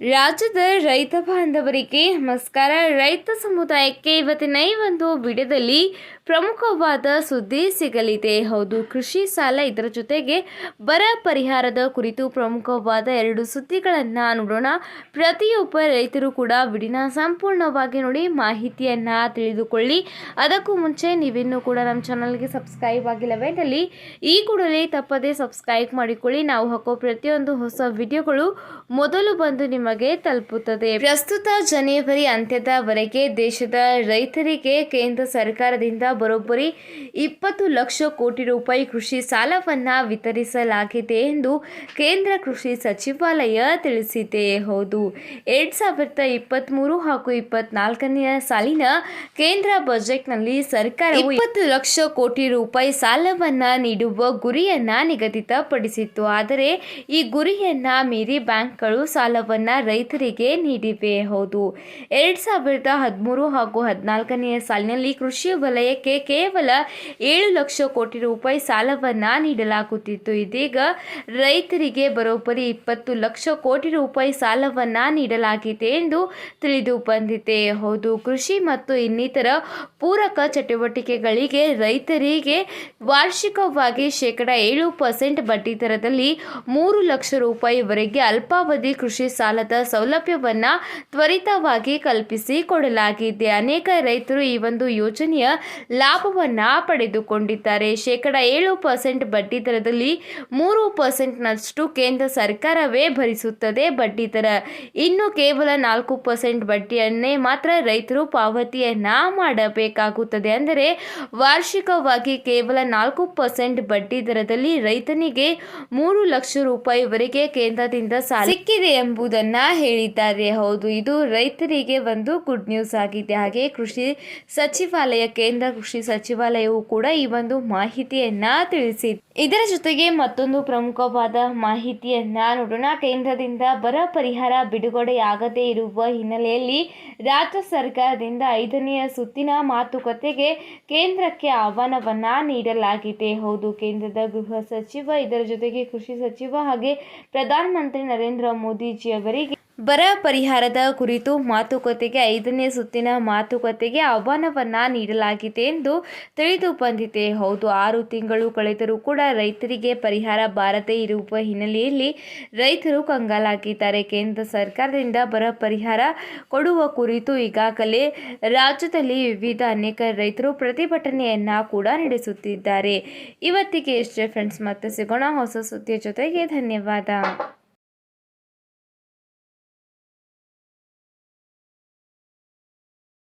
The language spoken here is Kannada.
ರಾಜ್ಯದ ರೈತ ಬಾಂಧವರಿಗೆ ನಮಸ್ಕಾರ. ರೈತ ಸಮುದಾಯಕ್ಕೆ ಇವತ್ತಿನ ಈ ಒಂದು ವಿಡಿಯೋದಲ್ಲಿ ಪ್ರಮುಖವಾದ ಸುದ್ದಿ ಸಿಗಲಿದೆ. ಹೌದು, ಕೃಷಿ ಸಾಲ ಇದರ ಜೊತೆಗೆ ಬರ ಪರಿಹಾರದ ಕುರಿತು ಪ್ರಮುಖವಾದ ಎರಡು ಸುದ್ದಿಗಳನ್ನು ನೋಡೋಣ. ಪ್ರತಿಯೊಬ್ಬ ರೈತರು ಕೂಡ ವಿಡಿನ ಸಂಪೂರ್ಣವಾಗಿ ನೋಡಿ ಮಾಹಿತಿಯನ್ನು ತಿಳಿದುಕೊಳ್ಳಿ. ಅದಕ್ಕೂ ಮುಂಚೆ ನೀವಿನ್ನೂ ಕೂಡ ನಮ್ಮ ಚಾನಲ್ಗೆ ಸಬ್ಸ್ಕ್ರೈಬ್ ಆಗಿಲ್ಲವೇನಲ್ಲಿ ಈ ಕೂಡಲೇ ತಪ್ಪದೇ ಸಬ್ಸ್ಕ್ರೈಬ್ ಮಾಡಿಕೊಳ್ಳಿ. ನಾವು ಹಾಕೋ ಪ್ರತಿಯೊಂದು ಹೊಸ ವಿಡಿಯೋಗಳು ಮೊದಲು ಬಂದು ನಿಮಗೆ ತಲುಪುತ್ತದೆ. ಪ್ರಸ್ತುತ ಜನವರಿ ಅಂತ್ಯದವರೆಗೆ ದೇಶದ ರೈತರಿಗೆ ಕೇಂದ್ರ ಸರ್ಕಾರದಿಂದ ಬರೋಬ್ಬರಿ ಇಪ್ಪತ್ತು ಲಕ್ಷ ಕೋಟಿ ರೂಪಾಯಿ ಕೃಷಿ ಸಾಲವನ್ನ ವಿತರಿಸಲಾಗಿದೆ ಎಂದು ಕೇಂದ್ರ ಕೃಷಿ ಸಚಿವಾಲಯ ತಿಳಿಸಿದೆ. ಹೌದು, ಎರಡ್ ಸಾವಿರದ ಇಪ್ಪತ್ತ್ಮೂರು ಹಾಗೂ ಇಪ್ಪತ್ನಾಲ್ಕನೆಯ ಸಾಲಿನ ಕೇಂದ್ರ ಬಜೆಟ್ನಲ್ಲಿ ಸರ್ಕಾರವು ಇಪ್ಪತ್ತು ಲಕ್ಷ ಕೋಟಿ ರೂಪಾಯಿ ಸಾಲವನ್ನ ನೀಡುವ ಗುರಿಯನ್ನ ನಿಗದಿತಪಡಿಸಿತ್ತು. ಆದರೆ, ಈ ಗುರಿಯನ್ನ ಮೀರಿ ಬ್ಯಾಂಕ್ಗಳು ಸಾಲವನ್ನ ರೈತರಿಗೆ ನೀಡಿವೆ. ಹೌದು. ಎರಡು ಸಾವಿರದ ಹದಿಮೂರು ಹಾಗೂ ಹದಿನಾಲ್ಕನೆಯ ಸಾಲಿನಲ್ಲಿ ಕೃಷಿ ವಲಯಕ್ಕೆ ಕೇವಲ ಏಳು ಲಕ್ಷ ಕೋಟಿ ರೂಪಾಯಿ ಸಾಲವನ್ನು ನೀಡಲಾಗುತ್ತಿತ್ತು. ಇದೀಗ ರೈತರಿಗೆ ಬರೋಬ್ಬರಿ ಇಪ್ಪತ್ತು ಲಕ್ಷ ಕೋಟಿ ರೂಪಾಯಿ ಸಾಲವನ್ನು ನೀಡಲಾಗಿದೆ ಎಂದು ತಿಳಿದು ಬಂದಿದೆ. ಹೌದು. ಕೃಷಿ ಮತ್ತು ಇನ್ನಿತರ ಪೂರಕ ಚಟುವಟಿಕೆಗಳಿಗೆ ರೈತರಿಗೆ ವಾರ್ಷಿಕವಾಗಿ ಶೇಕಡ ಏಳು ಪರ್ಸೆಂಟ್ ಬಡ್ಡಿ ದರದಲ್ಲಿ ಮೂರು ಲಕ್ಷ ರೂಪಾಯಿವರೆಗೆ ಅಲ್ಪಾವಧಿ ಕೃಷಿ ಸಾಲದ ಸೌಲಭ್ಯವನ್ನ ತ್ವರಿತವಾಗಿ ಕಲ್ಪಿಸಿ ಕೊಡಲಾಗಿದೆ. ಅನೇಕ ರೈತರು ಈ ಒಂದು ಯೋಜನೆಯ ಲಾಭವನ್ನ ಪಡೆದುಕೊಂಡಿದ್ದಾರೆ. ಶೇಕಡ ಏಳು ಪರ್ಸೆಂಟ್ ಬಡ್ಡಿ ದರದಲ್ಲಿ ಮೂರು ಪರ್ಸೆಂಟ್ನಷ್ಟು ಕೇಂದ್ರ ಸರ್ಕಾರವೇ ಭರಿಸುತ್ತದೆ. ಬಡ್ಡಿ ದರ ಇನ್ನು ಕೇವಲ ನಾಲ್ಕು ಪರ್ಸೆಂಟ್ ಬಡ್ಡಿಯನ್ನೇ ಮಾತ್ರ ರೈತರು ಪಾವತಿಯನ್ನ ಮಾಡಬೇಕಾಗುತ್ತದೆ. ಅಂದರೆ ವಾರ್ಷಿಕವಾಗಿ ಕೇವಲ ನಾಲ್ಕು ಪರ್ಸೆಂಟ್ ಬಡ್ಡಿ ದರದಲ್ಲಿ ರೈತನಿಗೆ ಮೂರು ಲಕ್ಷ ರೂಪಾಯಿವರೆಗೆ ಕೇಂದ್ರದಿಂದ ಸಾಲ ಸಿಕ್ಕಿದೆ ಎಂಬುದನ್ನ ಹೇಳಿದ್ದಾರೆ. ಹೌದು, ಇದು ರೈತರಿಗೆ ಒಂದು ಗುಡ್ ನ್ಯೂಸ್ ಆಗಿದೆ. ಹಾಗೆ ಕೃಷಿ ಸಚಿವಾಲಯ, ಕೇಂದ್ರ ಕೃಷಿ ಸಚಿವಾಲಯವು ಕೂಡ ಈ ಒಂದು ಮಾಹಿತಿಯನ್ನ ತಿಳಿಸಿದೆ. ಇದರ ಜೊತೆಗೆ ಮತ್ತೊಂದು ಪ್ರಮುಖವಾದ ಮಾಹಿತಿಯನ್ನ ನೋಡೋಣ. ಕೇಂದ್ರದಿಂದ ಬರ ಪರಿಹಾರ ಬಿಡುಗಡೆಯಾಗದೇ ಇರುವ ಹಿನ್ನೆಲೆಯಲ್ಲಿ ರಾಜ್ಯ ಸರ್ಕಾರದಿಂದ ಐದನೆಯ ಸುತ್ತಿನ ಮಾತುಕತೆಗೆ ಕೇಂದ್ರಕ್ಕೆ ಆಹ್ವಾನವನ್ನ ನೀಡಲಾಗಿದೆ. ಹೌದು, ಕೇಂದ್ರದ ಗೃಹ ಸಚಿವ, ಇದರ ಜೊತೆಗೆ ಕೃಷಿ ಸಚಿವ ಹಾಗೆ ಪ್ರಧಾನಮಂತ್ರಿ ನರೇಂದ್ರ ಮೋದಿಜಿ ಅವರಿಗೆ ಬರ ಪರಿಹಾರದ ಕುರಿತು ಮಾತುಕತೆಗೆ, ಐದನೇ ಸುತ್ತಿನ ಮಾತುಕತೆಗೆ ಆಹ್ವಾನವನ್ನ ನೀಡಲಾಗಿದೆ ಎಂದು ತಿಳಿದು ಬಂದಿದೆ. ಹೌದು, ಆರು ತಿಂಗಳು ಕಳೆದರೂ ಕೂಡ ರೈತರಿಗೆ ಪರಿಹಾರ ಬಾರದೇ ಇರುವ ಹಿನ್ನೆಲೆಯಲ್ಲಿ ರೈತರು ಕಂಗಾಲಾಗಿದ್ದಾರೆ. ಕೇಂದ್ರ ಸರ್ಕಾರದಿಂದ ಬರ ಪರಿಹಾರ ಕೊಡುವ ಕುರಿತು ಈಗಾಗಲೇ ರಾಜ್ಯದಲ್ಲಿ ವಿವಿಧ ಅನೇಕ ರೈತರು ಪ್ರತಿಭಟನೆಯನ್ನ ಕೂಡ ನಡೆಸುತ್ತಿದ್ದಾರೆ. ಇವತ್ತಿಗೆ ಇಷ್ಟೇ ಫ್ರೆಂಡ್ಸ್ ಮತ್ತೆ ಸಿಗೋಣ ಹೊಸ ಸುದ್ದಿಯ ಜೊತೆಗೆ. ಧನ್ಯವಾದ.